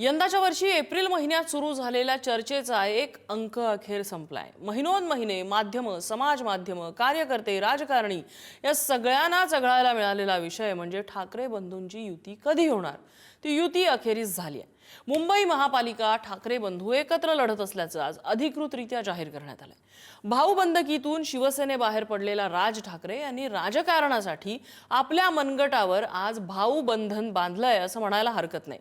यंदाच्या वर्षी एप्रिल महिन्यात सुरू झालेल्या चर्चेचा एक अंक अखेर संपलाय. महिनोन महिने माध्यमं समाज माध्यमं कार्यकर्ते राजकारणी या सगळ्यांना चघळायला मिळालेला विषय म्हणजे ठाकरे बंधूंची युती कधी होणार? ती युती अखेरीस झाली आहे मुंबई महापालिका ठाकरे बंधू एकत्र लढत असल्याचं आज अधिकृतरित्या जाहीर करण्यात आलंय. भाऊबंदकीतून शिवसेनेबाहेर पडलेला राज ठाकरे यांनी राजकारणासाठी आपल्या मनगटावर आज भाऊबंधन बांधलंय असं म्हणायला हरकत नाही.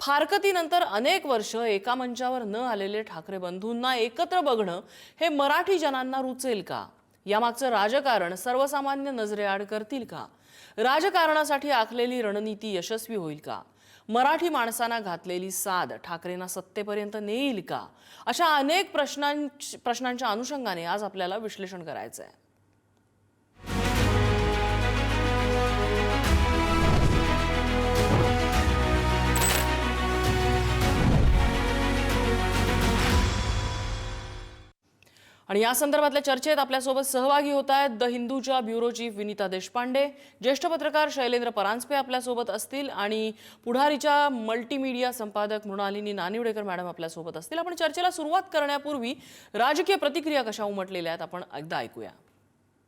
फारकतीनंतर अनेक वर्ष एका मंचावर न आलेले ठाकरे बंधूंना एकत्र बघणं हे मराठी जनांना रुचेल का? यामागचं राजकारण सर्वसामान्य नजरेआड करतील का? राजकारणासाठी आखलेली रणनीती यशस्वी होईल का? मराठी माणसांना घातलेली साद ठाकरेंना सत्तेपर्यंत नेईल का? अशा अनेक प्रश्नां प्रश्नांच्या अनुषंगाने आज आपल्याला विश्लेषण करायचं आहे आणि या संदर्भातल्या चर्चेत आपल्यासोबत सहभागी होत आहेत द हिंदूच्या ब्युरो चीफ विनीता देशपांडे. ज्येष्ठ पत्रकार शैलेंद्र परांजपे आपल्यासोबत असतील आणि पुढारीच्या मल्टीमीडिया संपादक मृणालिनी नानिवडेकर मॅडम आपल्यासोबत असतील. आपण चर्चेला सुरुवात करण्यापूर्वी राजकीय प्रतिक्रिया कशा उमटलेल्या आहेत आपण एकदा ऐकूया.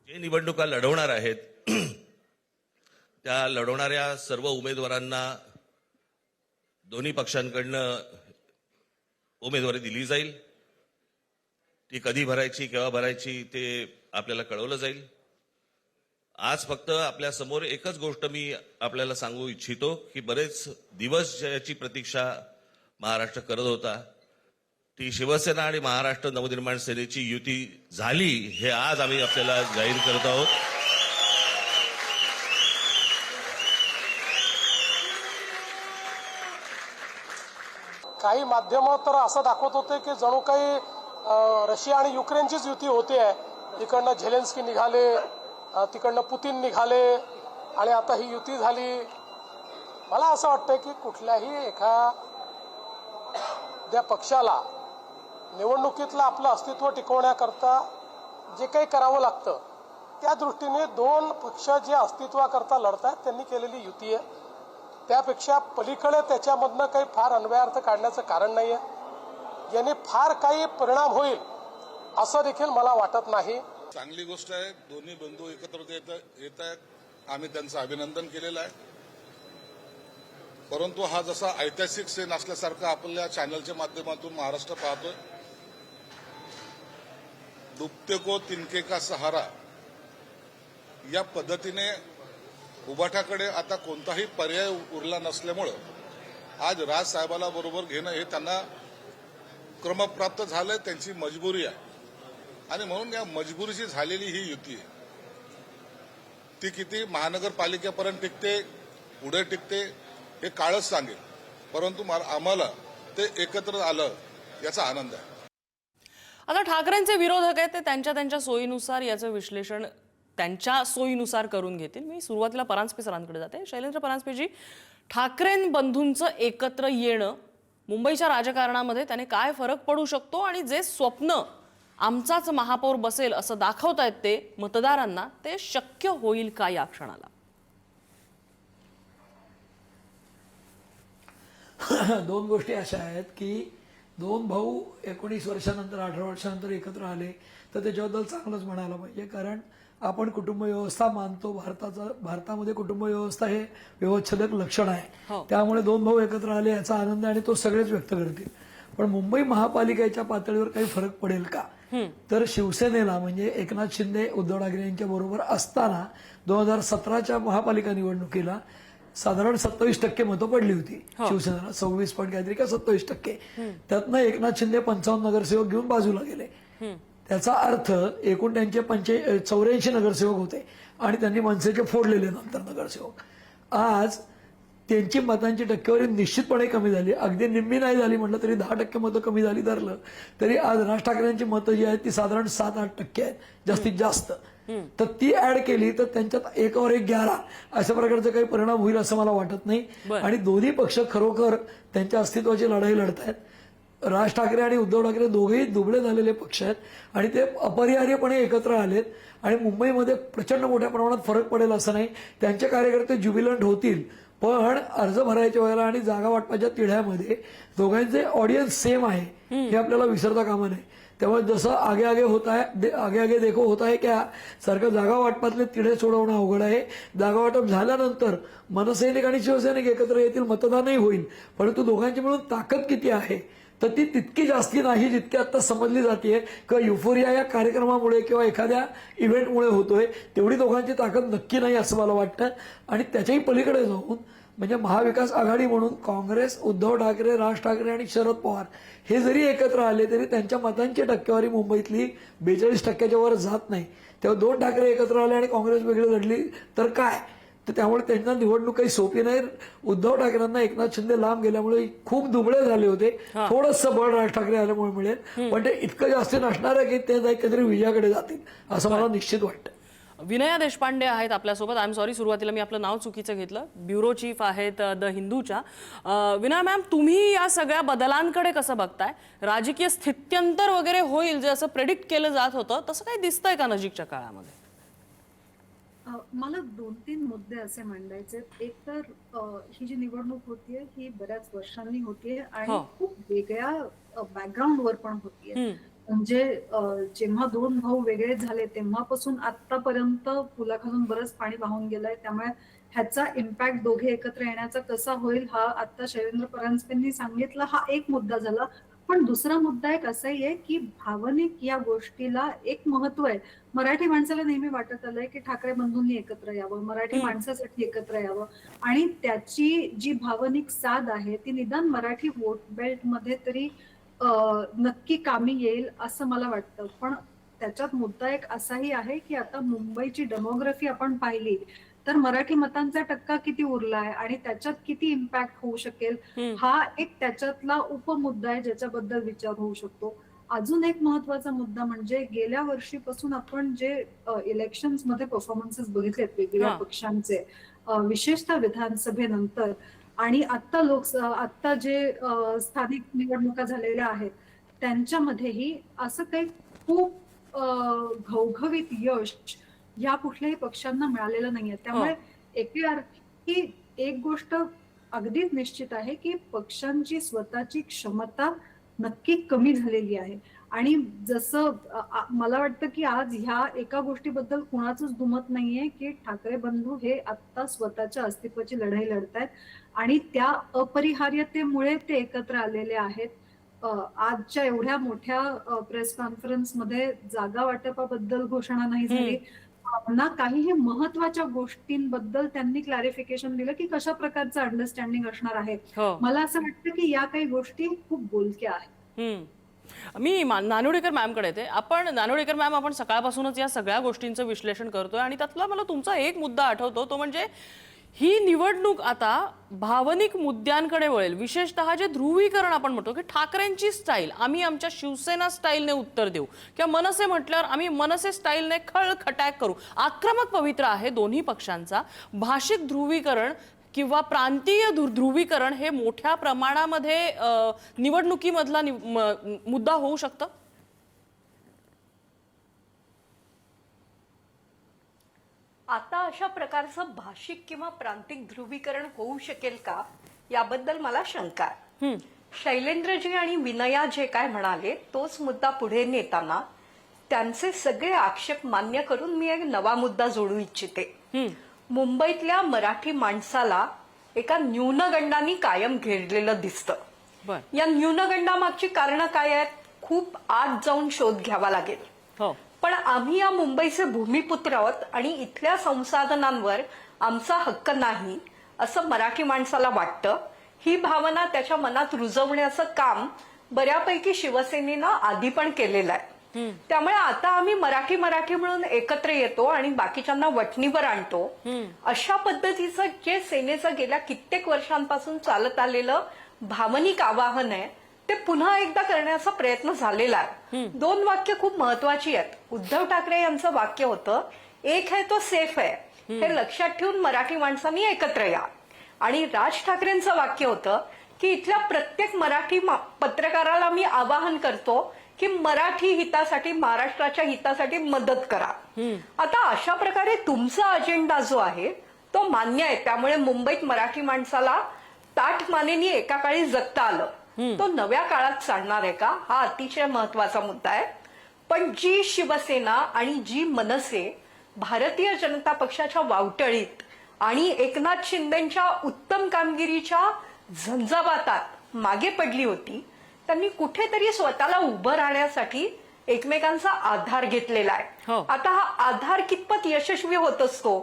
जे निवडणुका लढवणार आहेत त्या लढवणाऱ्या सर्व उमेदवारांना दोन्ही पक्षांकडनं उमेदवारी दिली जाईल. ती कधी भरायची केव्हा भरायची ते आपल्याला कळवलं जाईल. आज फक्त आपल्यासमोर एकच गोष्ट मी आपल्याला सांगू इच्छितो की बरेच दिवस ज्याची प्रतीक्षा महाराष्ट्र करत होता ती शिवसेना आणि महाराष्ट्र नवनिर्माण सेनेची युती झाली हे आज आम्ही आपल्याला जाहीर करत आहोत. काही माध्यमं तर असं दाखवत होते की जणू काही रशिया आणि युक्रेनचीच युती होते. आहे तिकडनं झेलेन्स्की निघाले तिकडनं पुतीन निघाले आणि आता ही युती झाली. मला असं वाटतं की कुठल्याही एखाद्या पक्षाला निवडणुकीतलं आपलं अस्तित्व टिकवण्याकरता जे काही करावं लागतं त्या दृष्टीने दोन पक्ष जे अस्तित्वाकरता लढतात त्यांनी केलेली युती आहे. त्यापेक्षा पलीकडे त्याच्यामधनं काही फार अन्वयार्थ काढण्याचं कारण नाही आहे याने फार काही परिणाम होईल असं देखील मला वाटत नाही. चांगली गोष्ट आहे दोन्ही बंधू एकत्र येत येत आहेत. आम्ही त्यांचं अभिनंदन केलेलं आहे. परंतु हा जसा ऐतिहासिक सेन असल्यासारखा आपल्या चॅनलच्या माध्यमातून महाराष्ट्र पाहतोय. डुबते को तिनके का सहारा या पद्धतीने उबाठाकडे आता कोणताही पर्याय उरला नसल्यामुळं आज राज साहेबाला बरोबर घेणं हे त्यांना क्रमप्राप्त झालं त्यांची मजबुरी आहे. आणि म्हणून या मजबुरीची झालेली ही युती आहे. ती किती महानगरपालिकेपर्यंत टिकते पुढे टिकते हे काळच सांगेल. परंतु मला- आम्हाला ते एकत्र आलं याचा आनंद आहे. आता ठाकरेंचे विरोधक आहेत ते त्यांच्या त्यांच्या सोयीनुसार याचं विश्लेषण त्यांच्या सोयीनुसार करून घेतील. मी सुरुवातीला परांजपे सरांकडे जाते. शैलेंद्र परांजपेजी ठाकरें बंधूंचं एकत्र येणं मुंबईच्या राजकारणामध्ये त्याने काय फरक पडू शकतो आणि जे स्वप्न आमचाच महापौर बसेल असं दाखवतायत ते मतदारांना ते शक्य होईल का या क्षणाला? दोन गोष्टी अशा आहेत की दोन भाऊ एकोणीस वर्षानंतर अठरा वर्षानंतर एकत्र आले तर त्याच्याबद्दल चांगलंच म्हणायला पाहिजे. कारण आपण कुटुंब व्यवस्था मानतो. भारताचं भारतामध्ये कुटुंब व्यवस्था हे व्यवच्छेदक लक्षण हो. आहे त्यामुळे दोन भाऊ एकत्र आले याचा आनंद आणि तो सगळेच व्यक्त करतील. पण मुंबई महापालिकेच्या पातळीवर काही फरक पडेल का? तर शिवसेनेला म्हणजे एकनाथ शिंदे उद्धव ठाकरे यांच्या बरोबर असताना दोन हजार सतराच्या महापालिका निवडणुकीला साधारण सत्तावीस टक्के मतं पडली होती. शिवसेनेला सव्वीस पॉईंट काहीतरी का सत्तावीस टक्के? त्यातनं एकनाथ शिंदे पंचावन्न नगरसेवक घेऊन बाजूला गेले. त्याचा अर्थ एकूण त्यांचे पंचे चौऱ्याऐंशी नगरसेवक होते आणि त्यांनी मनसेचे फोडलेले नंतर नगरसेवक. आज त्यांची मतांची टक्केवारी निश्चितपणे कमी झाली. अगदी निम्मी नाही झाली म्हटलं तरी दहा टक्के मतं कमी झाली धरलं. तरी आज राज ठाकरेंची मतं जी आहेत ती साधारण सात आठ टक्के आहेत. जास्तीत जास्त. तर ती ऍड केली तर त्यांच्यात एकावर एक ग्यारा. अशा प्रकारचा काही परिणाम होईल असं मला वाटत नाही. आणि दोन्ही पक्ष खरोखर त्यांच्या अस्तित्वाची लढाई लढत आहेत राज ठाकरे आणि उद्धव ठाकरे दोघेही दुबळे झालेले पक्ष आहेत आणि ते अपरिहार्यपणे एकत्र आलेत आणि मुंबईमध्ये प्रचंड मोठ्या प्रमाणात फरक पडेल असं नाही. त्यांचे कार्यकर्ते ज्युबिलंट होतील पण अर्ज भरायच्या वेळेला आणि जागा वाटपाच्या तिढ्यामध्ये दोघांचे ऑडियन्स सेम आहे हे आपल्याला विसरता कामा नये. त्यामुळे जसं आगे आगे होत आहे दे- आगे आगे देखो होत आहे क्या सारखं जागा वाटपातले तिढे सोडवणं अवघड आहे. जागा वाटप झाल्यानंतर मनसैनिक आणि शिवसैनिक एकत्र येतील मतदानही होईल परंतु दोघांची मिळून ताकद किती आहे? तर ती तितकी जास्ती नाही जितकी आत्ता समजली जाते किंवा युफोरिया या कार्यक्रमामुळे किंवा एखाद्या इव्हेंटमुळे होतोय तेवढी दोघांची ताकद नक्की नाही असं मला वाटतं. आणि त्याच्याही पलीकडे जाऊन म्हणजे महाविकास आघाडी म्हणून काँग्रेस उद्धव ठाकरे राज ठाकरे आणि शरद पवार हे जरी एकत्र आले तरी त्यांच्या मतांची टक्केवारी मुंबईतली बेचाळीस टक्क्याच्या वर जात नाही. तेव्हा दोन ठाकरे एकत्र आले आणि काँग्रेस वेगळी लढली तर काय? तर त्यामुळे त्यांना निवडणूक काही सोपी नाही. उद्धव ठाकरेंना एकनाथ शिंदे लांब गेल्यामुळे खूप दुबळे झाले होते. थोडस बळ राज ठाकरे आल्यामुळे मिळेल. पण ते इतकं जास्त नसणार आहे की ते काहीतरी विजयाकडे जातील असं मला निश्चित वाटतं. विनया देशपांडे आहेत आपल्यासोबत. आय एम सॉरी सुरुवातीला मी आपलं नाव चुकीचं घेतलं. ब्युरो चीफ आहेत द हिंदूच्या. विनया मॅम तुम्ही या सगळ्या बदलांकडे कसं बघताय? राजकीय स्थित्यंतर वगैरे होईल जे असं प्रेडिक्ट केलं जात होतं तसं काही दिसतंय का नजीकच्या काळामध्ये? मला दोन तीन मुद्दे असे मांडायचे एक तर ही जी निवडणूक होतीये ही बऱ्याच वर्षांनी होतीये आणि हो. खूप वेगळ्या बॅकग्राऊंडवर पण होतीये. हम्म. म्हणजे अ, जेव्हा दोन भाऊ वेगळे झाले तेव्हापासून आतापर्यंत पुलाखालून बरंच पाणी वाहून गेलंय. त्यामुळे ह्याचा इम्पॅक्ट दोघे एकत्र येण्याचा कसा होईल हा आता शैलेंद्र परांजपेंनी सांगितला. हा एक मुद्दा झाला. पण दुसरा मुद्दा एक असाही आहे की भावनिक या गोष्टीला एक महत्त्व आहे. मराठी माणसाला नेहमी वाटत आलंय की ठाकरे बंधूंनी एकत्र यावं मराठी. माणसासाठी एकत्र यावं. आणि त्याची जी भावनिक साध आहे ती निदान मराठी वोट बेल्टमध्ये तरी नक्की कामी येईल असं मला वाटतं. पण त्याच्यात मुद्दा एक असाही आहे की आता मुंबईची डेमोग्राफी आपण पाहिली तर मराठी मतांचा टक्का किती उरलाय आणि त्याच्यात किती इम्पॅक्ट होऊ शकेल. हा एक त्याच्यातला उपमुद्दा आहे ज्याच्याबद्दल विचार होऊ शकतो अजून एक महत्त्वाचा मुद्दा म्हणजे गेल्या वर्षीपासून आपण जे इलेक्शनमध्ये परफॉर्मन्सेस बघितलेत वेगवेगळ्या. पक्षांचे विशेषतः विधानसभेनंतर आणि आता लोक आता जे स्थानिक निवडणुका झालेल्या आहेत त्यांच्यामध्येही असं काही खूप घवघवीत यश या कुठल्याही पक्षांना मिळालेलं नाहीये. त्यामुळे एके अर्थी एक गोष्ट अगदीच निश्चित आहे की पक्षांची स्वतःची क्षमता नक्की कमी झालेली आहे. आणि जसं मला वाटतं की आज ह्या एका गोष्टीबद्दल कुणाचंच दुमत नाहीये की ठाकरे बंधू हे आता स्वतःच्या अस्तित्वाची लढाई लढतायत. आणि त्या अपरिहार्यतेमुळे ते एकत्र आलेले आहेत. आजच्या एवढ्या मोठ्या प्रेस कॉन्फरन्समध्ये जागा वाटपाबद्दल घोषणा नाही झाली. ना काहीही महत्त्वाच्या गोष्टींबद्दल त्यांनी क्लॅरिफिकेशन दिलं की कशा प्रकारचं अंडरस्टँडिंग असणार आहे. हो. मला असं वाटतं की या काही गोष्टी खूप बोलक्या आहेत. मा- नानुडेकर मॅमकडे येते. आपण नानुडेकर मॅम आपण सकाळपासूनच या सगळ्या गोष्टींचं विश्लेषण करतोय आणि त्यातला मला तुमचा एक मुद्दा आठवतो तो म्हणजे ही निवडणूक आता भावनिक मुद्द्यांकडे वळेल. विशेषतः जे ध्रुवीकरण आपण म्हणतो की ठाकरेंची स्टाईल आम्ही आमच्या शिवसेना स्टाईलने उत्तर देऊ. किंवा मनसे म्हटल्यावर आम्ही मनसे स्टाईलने खळखटॅक करू. आक्रमक पवित्र आहे दोन्ही पक्षांचा. भाषिक ध्रुवीकरण किंवा प्रांतीय ध्रु- ध्रुवीकरण हे मोठ्या प्रमाणामध्ये निवडणुकीमधला नि- म- मुद्दा होऊ शकतं? आता अशा प्रकारचं भाषिक किंवा प्रांतिक ध्रुवीकरण होऊ शकेल का? याबद्दल मला शंका आहे. शैलेंद्रजी आणि विनया जे काय म्हणाले तोच मुद्दा पुढे नेताना त्यांचे सगळे आक्षेप मान्य करून मी एक नवा मुद्दा जोडू इच्छिते. मुंबईतल्या मराठी माणसाला एका न्यूनगंडानी कायम घेरलेलं दिसतं. या न्यूनगंडामागची कारणं काय आहेत? खूप आत जाऊन शोध घ्यावा लागेल. हो. पण आम्ही या मुंबईचे भूमिपुत्र आहोत आणि इथल्या संसाधनांवर आमचा हक्क नाही असं मराठी माणसाला वाटतं. ही भावना त्याच्या मनात रुजवण्याचं काम बऱ्यापैकी शिवसेनेनं आधी पण केलेलं आहे. त्यामुळे आता आम्ही मराठी मराठी म्हणून एकत्र येतो आणि बाकीच्यांना वटणीवर आणतो. अशा पद्धतीचं जे सेनेचं गेल्या कित्येक वर्षांपासून चालत आलेलं भावनिक आवाहन आहे ते पुन्हा एकदा करण्याचा प्रयत्न झालेला आहे. दोन वाक्य खूप महत्वाची आहेत. उद्धव ठाकरे यांचं वाक्य होतं एक आहे तो सेफ आहे. हे लक्षात ठेवून मराठी माणसांनी एकत्र या. आणि राज ठाकरेंचं वाक्य होतं की इथल्या प्रत्येक मराठी पत्रकाराला मी आवाहन करतो की मराठी हितासाठी महाराष्ट्राच्या हितासाठी मदत करा. आता अशा प्रकारे तुमचा अजेंडा जो आहे तो मान्य आहे. त्यामुळे मुंबईत मराठी माणसाला ताठ मानेनी एका काळी जगता आलं. तो नव्या काळात चालणार आहे का? हा अतिशय महत्त्वाचा मुद्दा आहे. पण जी शिवसेना आणि जी मनसे भारतीय जनता पक्षाच्या वावटळीत आणि एकनाथ शिंदेच्या उत्तम कामगिरीच्या झंझावातात मागे पडली होती त्यांनी कुठेतरी स्वतःला उभं राहण्यासाठी एकमेकांचा आधार घेतलेला हो. आहे आता हा आधार कितपत यशस्वी होत असतो?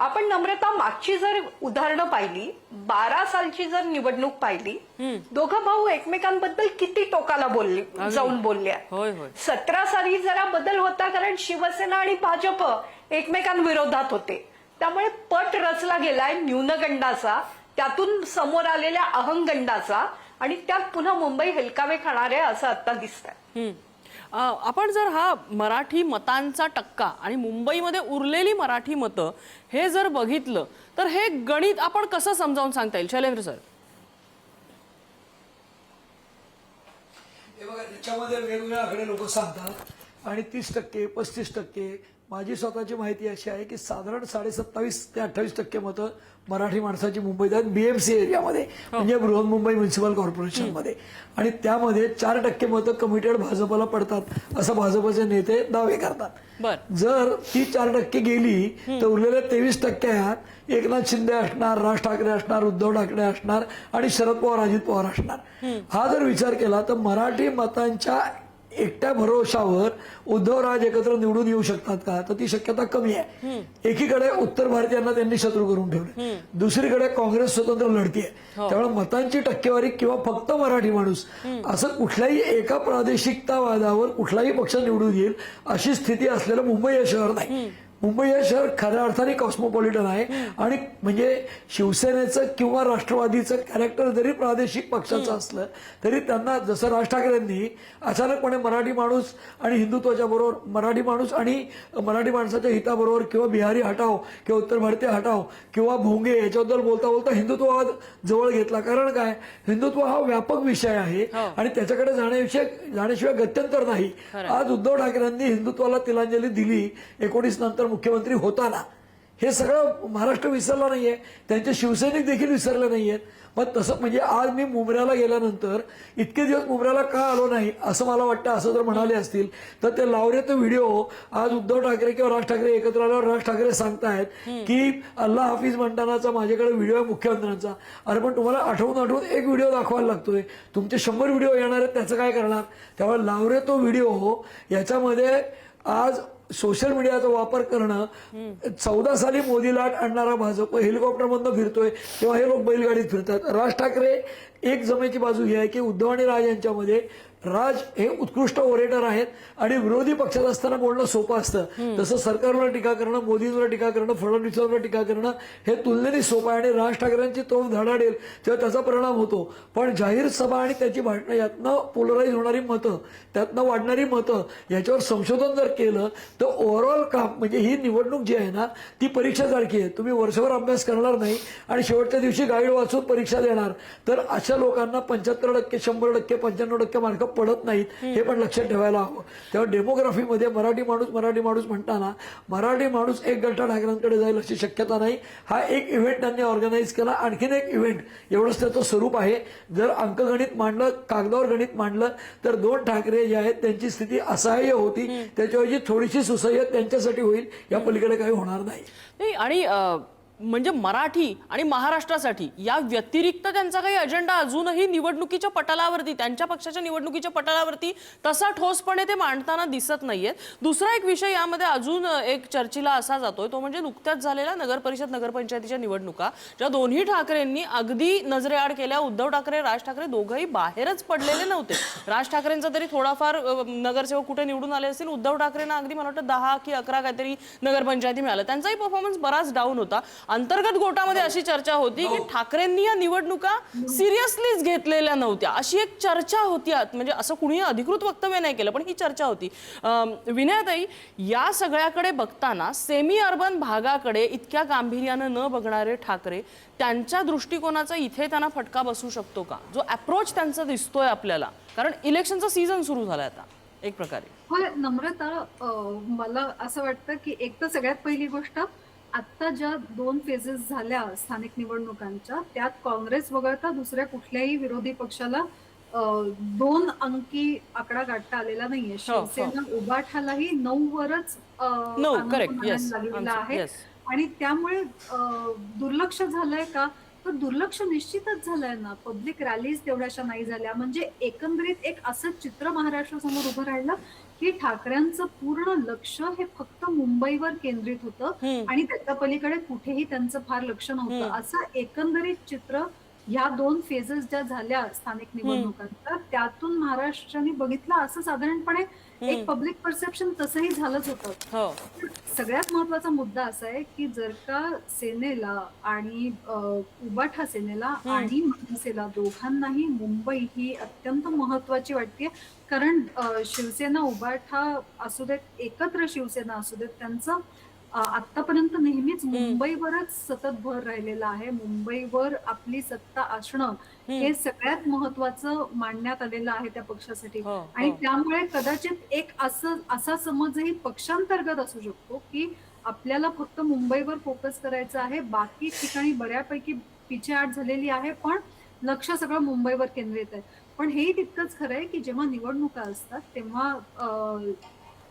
आपण नम्रता मागची जर उदाहरणं पाहिली बारा सालची जर निवडणूक पाहिली दोघं भाऊ एकमेकांबद्दल किती टोकाला बोलले जाऊन बोलले आहेत. होय होय. सतरा साली जरा बदल होता कारण शिवसेना आणि भाजप एकमेकांविरोधात होते. त्यामुळे पट रचला गेलाय न्यूनगंडाचा त्यातून समोर आलेल्या अहंगंडाचा आणि त्यात पुन्हा मुंबई हेलकावे खाणार आहे असं आता दिसतंय. हम्म. आपण जर हा मराठी मतांचा टक्का आणि मुंबईमध्ये उरलेली मराठी मतं हे जर बघितलं तर हे गणित आपण कसं समजावून सांगता येईल? शैलेंद्र सर. हे बघा त्याच्यामध्ये वेगवेगळ्या आकडे लोक सांगतात आणि तीस टक्के पस्तीस टक्के माझी स्वतःची माहिती अशी आहे की साधारण साडे सत्तावीस ते अठ्ठावीस टक्के मतं मराठी माणसाची मुंबईत आहेत बीएमसी एरियामध्ये. म्हणजे बृहन्मुंबई म्युन्सिपल कॉर्पोरेशनमध्ये. आणि त्यामध्ये चार टक्के मतं कमिटेड भाजपला पडतात असं भाजपचे नेते दावे करतात. जर ती चार टक्के गेली तर उरलेल्या तेवीस टक्क्यात एकनाथ शिंदे असणार राज ठाकरे असणार उद्धव ठाकरे असणार आणि शरद पवार अजित पवार असणार. हा जर विचार केला तर मराठी मतांच्या एकट्या भरोशावर उद्धवराज एकत्र निवडून येऊ शकतात का? तर ती शक्यता कमी आहे. एकीकडे उत्तर भारतीयांना त्यांनी शत्रू करून ठेवले. दुसरीकडे काँग्रेस स्वतंत्र लढतीये. त्यामुळे मतांची टक्केवारी किंवा फक्त मराठी माणूस असं कुठल्याही एका प्रादेशिकतावादावर कुठलाही पक्ष निवडून येईल अशी स्थिती असलेलं मुंबई हे शहर नाही. मुंबई हे शहर खऱ्या अर्थाने कॉस्मोपॉलिटन आहे. आणि म्हणजे शिवसेनेचं किंवा राष्ट्रवादीचं कॅरेक्टर जरी प्रादेशिक पक्षाचं असलं तरी त्यांना जसं राज ठाकरेंनी अचानकपणे मराठी माणूस आणि हिंदुत्वाच्या बरोबर मराठी माणूस आणि मराठी माणसाच्या हिताबरोबर किंवा बिहारी हटाव किंवा उत्तर भारतीय हटाव किंवा भोंगे याच्याबद्दल बोलता बोलता हिंदुत्ववाद जवळ घेतला. कारण काय? हिंदुत्व हा व्यापक विषय आहे आणि त्याच्याकडे जाण्याविषयी जाण्याशिवाय गत्यंतर नाही. आज उद्धव ठाकरेंनी हिंदुत्वाला तिलांजली दिली एकोणीस नंतर मुख्यमंत्री होताना. हे सगळं महाराष्ट्र विसरला नाहीये. त्यांचे शिवसैनिक देखील विसरले नाहीयेत. मग तसं म्हणजे आज मी मुंबऱ्याला गेल्यानंतर इतके दिवस मुंबऱ्याला का आलो नाही असं मला वाटतं असं जर म्हणाले असतील तर ते लावरे तो व्हिडिओ आज उद्धव ठाकरे किंवा राज ठाकरे एकत्र आल्यावर राज ठाकरे सांगतायत की अल्ला हाफिज म्हणतानाचा माझ्याकडे व्हिडिओ आहे मुख्यमंत्र्यांचा. अरे पण तुम्हाला आठवून आठवून एक व्हिडिओ दाखवायला लागतोय. तुमचे शंभर व्हिडिओ येणार आहेत त्याचं काय करणार? त्यामुळे लावरे तो व्हिडिओ याच्यामध्ये आज सोशल मीडियाचा वापर करणं चौदा साली मोदी लाट आणणारा भाजप हेलिकॉप्टरमधनं फिरतोय तेव्हा हे लोक बैलगाडीत फिरतात. राज ठाकरे एक जमेची बाजू ही आहे की उद्धव आणि राज यांच्यामध्ये राज हे उत्कृष्ट ओरेटर आहेत आणि विरोधी पक्षात असताना बोलणं सोपं असतं. तसं सरकारवर टीका करणं मोदींवर टीका करणं फडणवीसांवर टीका करणं हे तुलनेने सोपं आहे आणि राज ठाकरेंची तोफ धडाडेल तेव्हा त्याचा परिणाम होतो. पण जाहीर सभा आणि त्याची भाषणं यातनं पोलराईज होणारी मतं त्यातनं वाढणारी मतं याच्यावर संशोधन जर केलं तर ओव्हरऑल काम म्हणजे ही निवडणूक जी आहे ना ती परीक्षेसारखी आहे. तुम्ही वर्षभर अभ्यास करणार नाही आणि शेवटच्या दिवशी गाईड वाचून परीक्षा देणार. तर अशा लोकांना पंच्याहत्तर टक्के शंभर टक्के पंच्याण्णव टक्के मार्क पडत नाहीत हे पण लक्षात ठेवायला हवं. तेव्हा डेमोग्राफीमध्ये मराठी माणूस मराठी माणूस म्हणताना मराठी माणूस एक गट्टा ठाकरेंकडे जाईल अशी शक्यता नाही. हा एक इव्हेंट त्यांनी ऑर्गनाईज केला. आणखीन एक इव्हेंट एवढंच त्याचं स्वरूप आहे. जर अंकगणित मांडलं कागदावर गणित मांडलं तर दोन ठाकरे जे आहेत त्यांची स्थिती असहाय्य होती. त्याच्याऐवजी थोडीशी सुसह्य त्यांच्यासाठी होईल. या पलीकडे काही होणार नाही. आणि म्हणजे मराठी आणि महाराष्ट्रासाठी या व्यतिरिक्त त्यांचा काही अजेंडा अजूनही निवडणुकीच्या पटलावरती त्यांच्या पक्षाच्या निवडणुकीच्या पटलावरती तसा ठोसपणे ते मांडताना दिसत नाहीयेत. दुसरा एक विषय यामध्ये अजून एक चर्चेला असा जातोय. तो म्हणजे नुकत्याच झालेल्या नगर परिषद नगरपंचायतीच्या निवडणुका ज्या दोन्ही ठाकरेंनी अगदी नजरेआड केल्या. उद्धव ठाकरे राज ठाकरे दोघंही बाहेरच पडलेले नव्हते. राज ठाकरेंचा तरी थोडाफार नगरसेवक कुठे निवडून आले असतील? उद्धव ठाकरेंना अगदी मला वाटतं दहा की अकरा काहीतरी नगरपंचायती मिळालं त्यांचाही परफॉर्मन्स बराच डाऊन होता. अंतर्गत गोटामध्ये अशी चर्चा होती की ठाकरेंनी या निवडणुका सिरियसलीच घेतलेल्या नव्हत्या. अशी एक चर्चा होती म्हणजे असं कुणी अधिकृत वक्तव्य नाही केलं पण ही चर्चा होती. विनयाताई या सगळ्याकडे बघताना सेमी अर्बन भागाकडे इतक्या गांभीर्यानं न बघणारे ठाकरे त्यांच्या दृष्टिकोनाचा इथे त्यांना फटका बसू शकतो का? जो अप्रोच त्यांचा दिसतोय आपल्याला. कारण इलेक्शनचा सीझन सुरू झालाय आता. एक प्रकारे. नम्रता मला असं वाटतं की एक तर सगळ्यात पहिली गोष्ट आता ज्या दोन फेजेस झाल्या स्थानिक निवडणुकांच्या त्यात काँग्रेस वगळता दुसऱ्या कुठल्याही विरोधी पक्षाला दोन अंकी आकडा गाठता आलेला नाहीये. शिवसेना उबाठालाही नऊ वरच अं, नऊ, yes, लागलेलं आहे. आणि त्यामुळे दुर्लक्ष झालंय का? तर दुर्लक्ष निश्चितच झालंय ना. पब्लिक रॅलीज तेवढ्याशा नाही झाल्या. म्हणजे एकंदरीत एक असं चित्र महाराष्ट्रासमोर उभं राहिलं की ठाकरेंचं पूर्ण लक्ष हे फक्त मुंबईवर केंद्रित होतं आणि त्याच्या पलीकडे कुठेही त्यांचं फार लक्ष नव्हतं. असं एकंदरीत चित्र ह्या दोन फेजेस ज्या झाल्या स्थानिक निवडणुकांच्या त्यातून महाराष्ट्राने बघितलं असं साधारणपणे एक पब्लिक परसेप्शन तसंही झालंच होतं. हो. सगळ्यात महत्त्वाचा मुद्दा असा आहे की जर का सेनेला आणि उबाठा सेनेला आणि मनसेला दोघांनाही मुंबई ही अत्यंत महत्वाची वाटते कारण शिवसेना उबाठा असू देत एकत्र शिवसेना असू देत त्यांचं आतापर्यंत नेहमीच मुंबईवरच सतत भर राहिलेला आहे. मुंबईवर आपली सत्ता असणं हे सगळ्यात महत्वाचं मांडण्यात आलेलं आहे त्या पक्षासाठी. हो, आणि हो. त्यामुळे कदाचित एक असं असा समजही पक्षांतर्गत असू शकतो की आपल्याला फक्त मुंबईवर फोकस करायचा आहे. बाकी ठिकाणी बऱ्यापैकी पिछेहाट झालेली आहे पण लक्ष सगळं मुंबईवर केंद्रित आहे. पण हेही तितकंच खरं आहे की जेव्हा निवडणुका असतात तेव्हा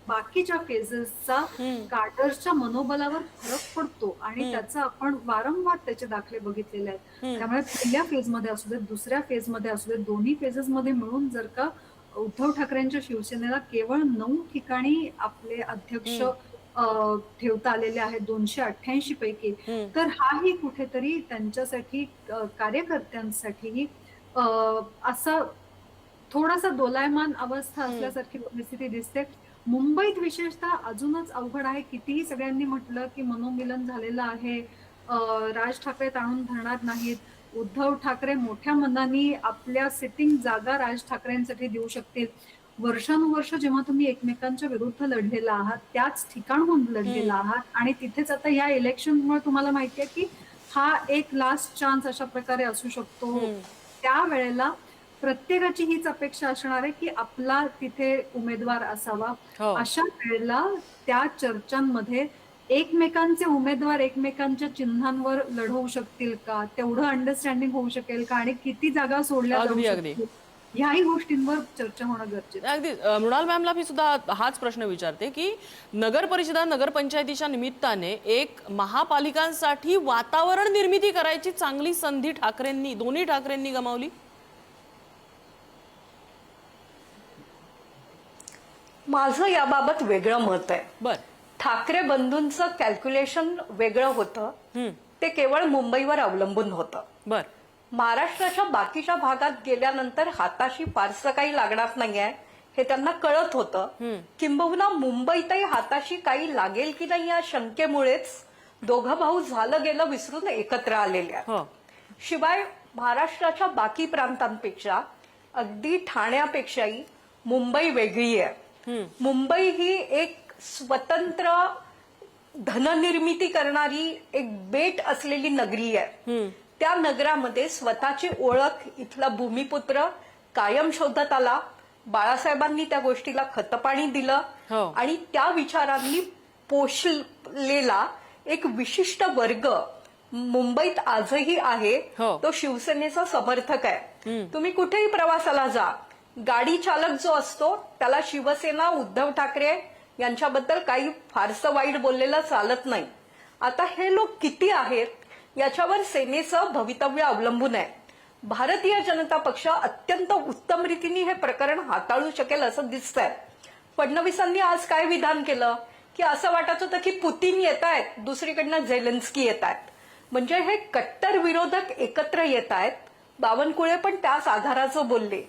बाकीच्या फेजेसचा कार्डर्सच्या मनोबलावर फरक पडतो आणि त्याचा आपण वारंवार त्याचे दाखले बघितलेले आहेत. त्यामुळे पहिल्या फेजमध्ये असू देत दुसऱ्या फेजमध्ये असू देत दोन्ही फेजेसमध्ये मिळून जर का उद्धव ठाकरेंच्या शिवसेनेला केवळ नऊ ठिकाणी आपले अध्यक्ष ठेवता आलेले आहेत दोनशे अठ्ठ्याऐंशी पैकी तर हाही कुठेतरी त्यांच्यासाठी अ, कार्यकर्त्यांसाठी अ, असा थोडासा दोलायमान अवस्था असल्यासारखी परिस्थिती दिसते. मुंबईत विशेषतः अजूनच अवघड आहे. कितीही सगळ्यांनी म्हटलं की मनोमिलन झालेलं आहे. राज ठाकरे ताणून धरणार नाहीत. उद्धव ठाकरे मोठ्या मनाने आपल्या सिटिंग जागा राज ठाकरेंसाठी देऊ शकतील. वर्षानुवर्ष जेव्हा तुम्ही एकमेकांच्या विरुद्ध लढलेला आहात त्याच ठिकाणहून लढलेला आहात आणि तिथेच आता या इलेक्शनमुळे तुम्हाला माहितीये की हा एक लास्ट चान्स अशा प्रकारे असू शकतो. त्यावेळेला प्रत्येकाची हीच अपेक्षा असणार आहे की आपला तिथे उमेदवार असावा हो. अशा वेळेला त्या चर्चांमध्ये एकमेकांचे उमेदवार एकमेकांच्या चिन्हांवर लढवू शकतील का तेवढं अंडरस्टँडिंग होऊ शकेल का आणि किती जागा सोडल्या जाऊ अगदी, अगदी. शकतील ह्याही गोष्टींवर चर्चा होणं गरजेचं आहे. अगदी अ, मृणाल मॅमला मी सुद्धा हाच प्रश्न विचारते की नगर परिषदा नगरपंचायतीच्या निमित्ताने एक महापालिकांसाठी वातावरण निर्मिती करायची चांगली संधी ठाकरेंनी दोन्ही ठाकरेंनी गमावली माझं याबाबत वेगळं मत आहे. बर. ठाकरे बंधूंचं कॅल्क्युलेशन वेगळं होतं. ते केवळ मुंबईवर अवलंबून होतं. बर. महाराष्ट्राच्या बाकीच्या भागात गेल्यानंतर हाताशी फारसं काही लागणार नाहीये हे त्यांना कळत होतं. किंबहुना मुंबईतही हाताशी काही लागेल की नाही या शंकेमुळेच दोघं भाऊ झालं गेलं विसरून एकत्र आलेले आहेत हो. शिवाय महाराष्ट्राच्या बाकी प्रांतांपेक्षा अगदी ठाण्यापेक्षाही मुंबई वेगळी आहे. मुंबई ही एक स्वतंत्र धननिर्मिती करणारी एक बेट असलेली नगरी आहे. त्या नगरामध्ये स्वतःची ओळख इथला भूमिपुत्र कायम शोधत आला. बाळासाहेबांनी त्या गोष्टीला खतपाणी दिलं हो. आणि त्या विचारांनी पोषलेला एक विशिष्ट वर्ग मुंबईत आजही आहे. हो. तो शिवसेनेचा समर्थक आहे. तुम्ही कुठेही प्रवासाला जा. गाडी चालक जो असतो त्याला शिवसेना उद्धव ठाकरे यांच्याबद्दल काही फारसं वाईट बोललेलं चालत नाही. आता हे लोक किती आहेत याच्यावर सेनेचं भवितव्य अवलंबून आहे. भारतीय जनता पक्ष अत्यंत उत्तम रीतीने हे प्रकरण हाताळू शकेल असं दिसतंय. फडणवीसांनी आज काय विधान केलं? की असं वाटत होतं की पुतीन येत आहेत दुसरीकडनं झेलेन्स्की येत आहेत म्हणजे हे कट्टर विरोधक एकत्र येत आहेत बावनकुळे पण त्याच आधाराचं बोलले.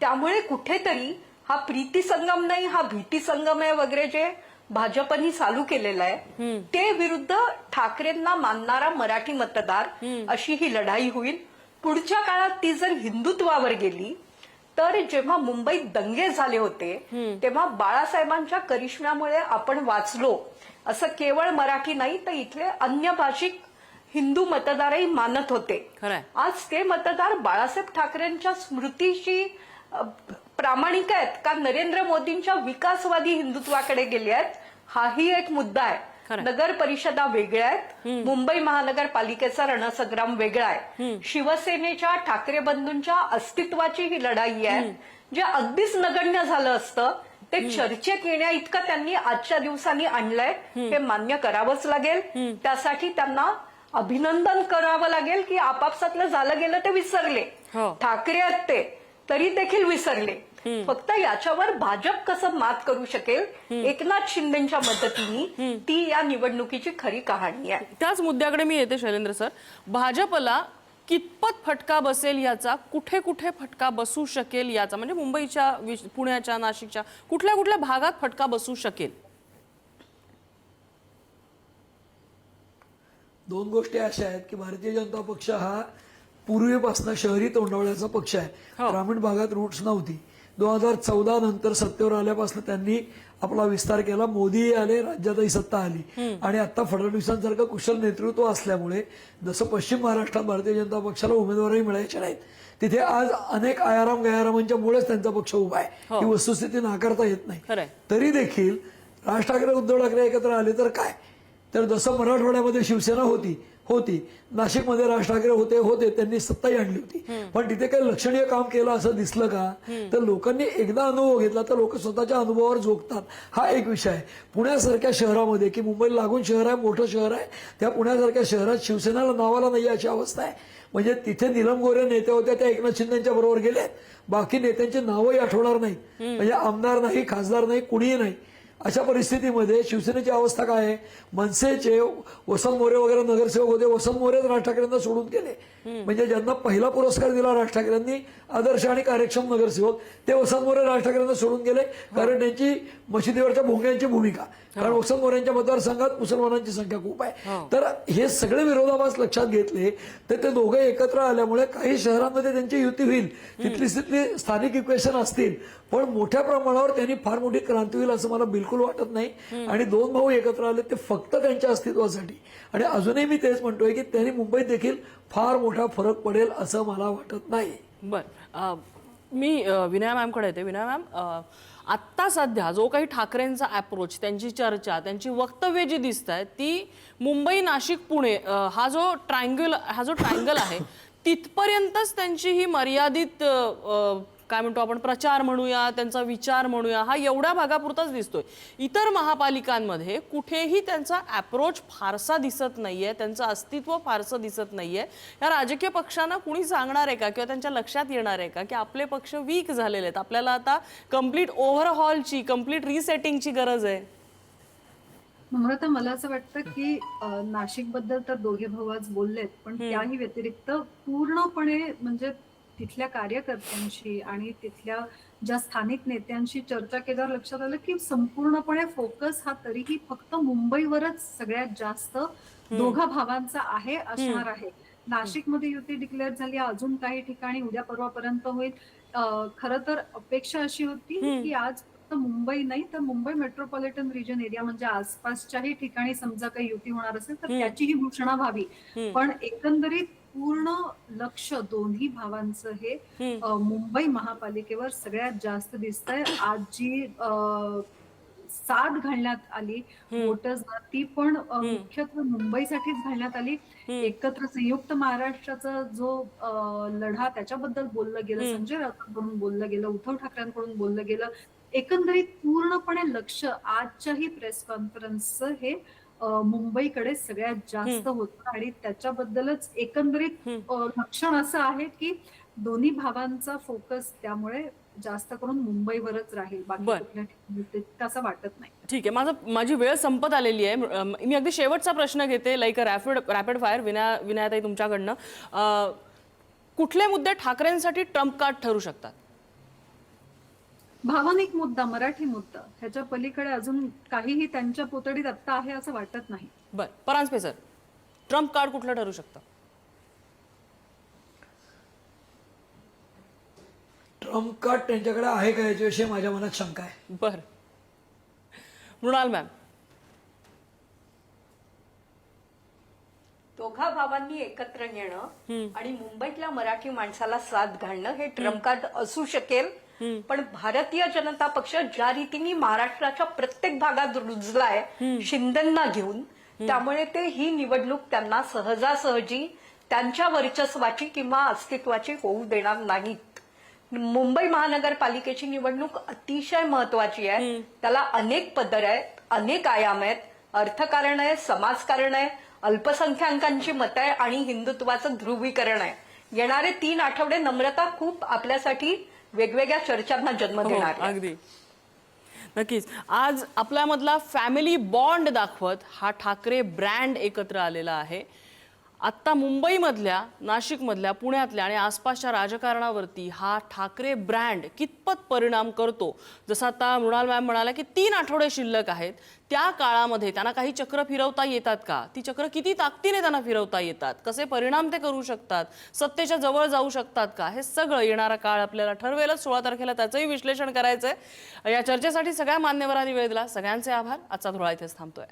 त्यामुळे कुठेतरी हा प्रीती संगम नाही हा भीती संगम आहे वगैरे जे भाजपनी चालू केलेलं आहे ते विरुद्ध ठाकरेंना मानणारा मराठी मतदार अशी ही लढाई होईल. पुढच्या काळात ती जर हिंदुत्वावर गेली तर जेव्हा मुंबईत दंगे झाले होते तेव्हा बाळासाहेबांच्या करिश्म्यामुळे आपण वाचलो. असं केवळ मराठी नाही तर इथले अन्य भाषिक हिंदू मतदारही मानत होते. आज ते मतदार बाळासाहेब ठाकरेंच्या स्मृतीशी प्रामाणिक आहेत का? नरेंद्र मोदींच्या विकासवादी हिंदुत्वाकडे गेले आहेत. हाही एक मुद्दा आहे. नगर परिषदा वेगळ्या आहेत. मुंबई महानगरपालिकेचा रणसंग्राम वेगळा आहे. शिवसेनेच्या ठाकरे बंधूंच्या अस्तित्वाची ही लढाई आहे. जे अगदीच नगण्य झालं असतं ते चर्चेत येण्या इतकं त्यांनी आजच्या दिवसांनी आणलंय हे मान्य करावंच लागेल. त्यासाठी त्यांना अभिनंदन करावं लागेल की आपापसातलं झालं गेलं ते विसरले. हो. ठाकरे आहेत ते. तरी देखील विसरले. फक्त याच्यावर भाजप कसं मात करू शकेल एकनाथ शिंदेच्या मदतीने ती या निवडणुकीची खरी कहाणी आहे. त्याच मुद्द्याकडे मी येते शैलेंद्र सर. भाजपला कितपत फटका बसेल याचा कुठे कुठे फटका बसू शकेल याचा म्हणजे मुंबईच्या पुण्याच्या नाशिकच्या कुठल्या कुठल्या भागात फटका बसू शकेल? दोन गोष्टी अशा आहेत की भारतीय जनता पक्ष हा पूर्वीपासून शहरी तोंडवळ्याचा पक्ष आहे. हो. ग्रामीण भागात रूट्स नव्हती. दोन हजार चौदा नंतर सत्तेवर आल्यापासून त्यांनी आपला विस्तार केला. मोदीही आले राज्यातही सत्ता आली. आणि आता फडणवीसांसारखं कुशल नेतृत्व असल्यामुळे जसं पश्चिम महाराष्ट्रात भारतीय जनता पक्षाला उमेदवारही मिळायचे नाहीत तिथे आज अनेक आयाराम गयारामांच्या मुळेच त्यांचा पक्ष उभा आहे. ही. वस्तुस्थिती नाकारता येत नाही. तरी देखील राज ठाकरे उद्धव ठाकरे एकत्र आले तर काय? तर जसं मराठवाड्यामध्ये शिवसेना होती होती नाशिकमध्ये राज ठाकरे होते होते त्यांनी सत्ताही आणली होती. पण तिथे काही लक्षणीय काम केलं असं दिसलं का? तर लोकांनी एकदा अनुभव घेतला तर लोक स्वतःच्या अनुभवावर झोकतात. हा एक विषय आहे. पुण्यासारख्या शहरामध्ये की मुंबईला लागून शहर आहे मोठं शहर आहे त्या पुण्यासारख्या शहरात शिवसेनेला नावाला नाही अशी अवस्था आहे. म्हणजे तिथे निलम गोरे नेते होते त्या एकनाथ शिंदेच्या बरोबर गेले. बाकी नेत्यांची नावंही आठवणार नाही. म्हणजे आमदार नाही खासदार नाही कुणीही नाही. अशा परिस्थितीमध्ये शिवसेनेची अवस्था काय आहे? मनसेचे वसंत मोरे वगैरे नगरसेवक होते. वसंत मोरे राज ठाकरेंना सोडून गेले. म्हणजे ज्यांना पहिला पुरस्कार दिला राज ठाकरेंनी आदर्श आणि कार्यक्षम नगरसेवक ते वसंत मोरे राज ठाकरेंना सोडून गेले. कारण त्यांची मशिदीवरच्या भोंग्यांची भूमिका. कारण वसंत मोरेंच्या मतदारसंघात मुसलमानांची संख्या खूप आहे. तर हे सगळे विरोधाभास लक्षात घेतले तर ते दोघे एकत्र आल्यामुळे काही शहरांमध्ये त्यांची युती होईल. तिथली तिथली स्थानिक इक्वेशन असतील. पण मोठ्या प्रमाणावर त्यांनी फार मोठी क्रांती होईल असं मला बिलकुल वाटत नाही. आणि दोन भाऊ एकत्र आले ते फक्त त्यांच्या अस्तित्वासाठी. आणि अजूनही मी तेच म्हणतोय की त्यांनी मुंबईत देखील फार मोठा फरक पडेल असं मला वाटत नाही. बर. मी विनया मॅमकडे येते. विनया मॅम आत्ता सध्या जो काही ठाकरेंचा अप्रोच त्यांची चर्चा त्यांची वक्तव्य जी दिसत आहेत ती मुंबई नाशिक पुणे हा जो ट्रायंगल हा जो ट्रायंगल आहे तिथपर्यंतच त्यांची ही मर्यादित काय म्हणतो आपण प्रचार म्हणूया त्यांचा विचार म्हणूया हा एवढ्या भागापुरताच दिसतोय. इतर महापालिकांमध्ये कुठेही त्यांचा अप्रोच फारसा दिसत नाहीये त्यांचं अस्तित्व फारसं दिसत नाहीये. या राजकीय पक्षांना कुणी सांगणार आहे का किंवा त्यांच्या लक्षात येणार आहे का की आपले पक्ष वीक झालेले आहेत? आपल्याला आता कंप्लीट ओव्हरहॉलची कंप्लीट रिसेटिंगची गरज आहे. नम्रता मला असं वाटतं की नाशिकबद्दल तर दोघे भाऊ आज बोललेत पण त्याही व्यतिरिक्त पूर्णपणे म्हणजे तिथल्या कार्यकर्त्यांशी आणि तिथल्या ज्या स्थानिक नेत्यांशी चर्चा केल्यावर लक्षात आलं की संपूर्णपणे फोकस हा तरीही फक्त मुंबईवरच सगळ्यात जास्त दोघा भावांचा आहे असणार आहे. नाशिकमध्ये युती डिक्लेअर झाली अजून काही ठिकाणी उद्या परवापर्यंत होईल. खर तर अपेक्षा अशी होती की आज फक्त मुंबई नाही तर मुंबई मेट्रोपॉलिटन रिजन एरिया म्हणजे आसपासच्याही ठिकाणी समजा काही युती होणार असेल तर त्याचीही घोषणा व्हावी. पण एकंदरीत पूर्ण लक्ष दोन्ही भावांचं हे मुंबई महापालिकेवर सगळ्यात जास्त दिसतंय. आज जी साथ घालण्यात आली वोटर्स ती पण मुख्यत्वे मुंबईसाठीच घालण्यात आली. एकत्र संयुक्त महाराष्ट्राचा जो लढा त्याच्याबद्दल बोललं गेलं संजय राऊतांकडून बोललं गेलं उद्धव ठाकरेंकडून बोललं गेलं एकंदरीत पूर्णपणे लक्ष आजच्याही प्रेस कॉन्फरन्सचं हे मुंबईकडे सगळ्यात जास्त होतं आणि त्याच्याबद्दलच एकंदरीत लक्षण असं आहे की दोन्ही भावांचा फोकस त्यामुळे जास्त करून मुंबईवरच राहील. बाकी असं वाटत नाही. ठीक आहे. माझं माझी वेळ संपत आलेली आहे. मी अगदी शेवटचा प्रश्न घेते. Like a rapid rapid fire Vina विनायताई तुमच्याकडनं. कुठले मुद्दे ठाकरेंसाठी ट्रम्प कार्ड ठरू शकतात? भावनिक मुद्दा मराठी मुद्दा. ह्याच्या पलीकडे अजून काहीही त्यांच्या पुतळीत आत्ता आहे असं वाटत नाही. बर परांजपे सर. ट्रम्प कार्ड कुठलं ठरू शकतं? ट्रम्प कार्ड त्यांच्याकडे आहे का याच्याविषयी माझ्या मनात शंका आहे? बर. मृणाल मॅम. दोघा भावांनी एकत्र येणं आणि मुंबईतल्या मराठी माणसाला साथ घालणं हे ट्रम्प कार्ड असू शकेल पण भारतीय जनता पक्ष ज्या रीतीने महाराष्ट्राच्या प्रत्येक भागात रुजलाय शिंदेना घेऊन त्यामुळे ते ही निवडणूक त्यांना सहजासहजी त्यांच्या वर्चस्वाची किंवा अस्तित्वाची होऊ देणार नाहीत. मुंबई महानगरपालिकेची निवडणूक अतिशय महत्वाची आहे. त्याला अनेक पदर आहेत अनेक आयाम आहेत. अर्थकारण आहे समाजकारण आहे अल्पसंख्याकांची मतं आहे आणि हिंदुत्वाचं ध्रुवीकरण आहे. येणारे तीन आठवडे नम्रता खूप आपल्यासाठी वेगवेगळ्या चर्चांना जन्म हो, देणार. अगदी. नक्कीच. आज आपल्यामधला फॅमिली बॉन्ड दाखवत हा ठाकरे ब्रँड एकत्र आलेला आहे. आत्ता मुंबईमधल्या नाशिकमधल्या पुण्यातल्या आणि आसपासच्या राजकारणावरती हा ठाकरे ब्रँड कितपत परिणाम करतो? जसं आता मृणाल मॅम म्हणाला की तीन आठवडे शिल्लक आहेत. त्या काळामध्ये त्यांना काही चक्र फिरवता येतात का? ती चक्र किती ताकदीने त्यांना फिरवता येतात? कसे परिणाम ते करू शकतात? सत्तेच्या जवळ जाऊ शकतात का? हे सगळं येणारा काळ आपल्याला ठरवेलच. सोळा तारखेला त्याचंही विश्लेषण करायचंय. या चर्चेसाठी सगळ्या मान्यवरांनी वेळ दिला. सगळ्यांचे आभार. आजचा धुळा इथेच थांबतोय.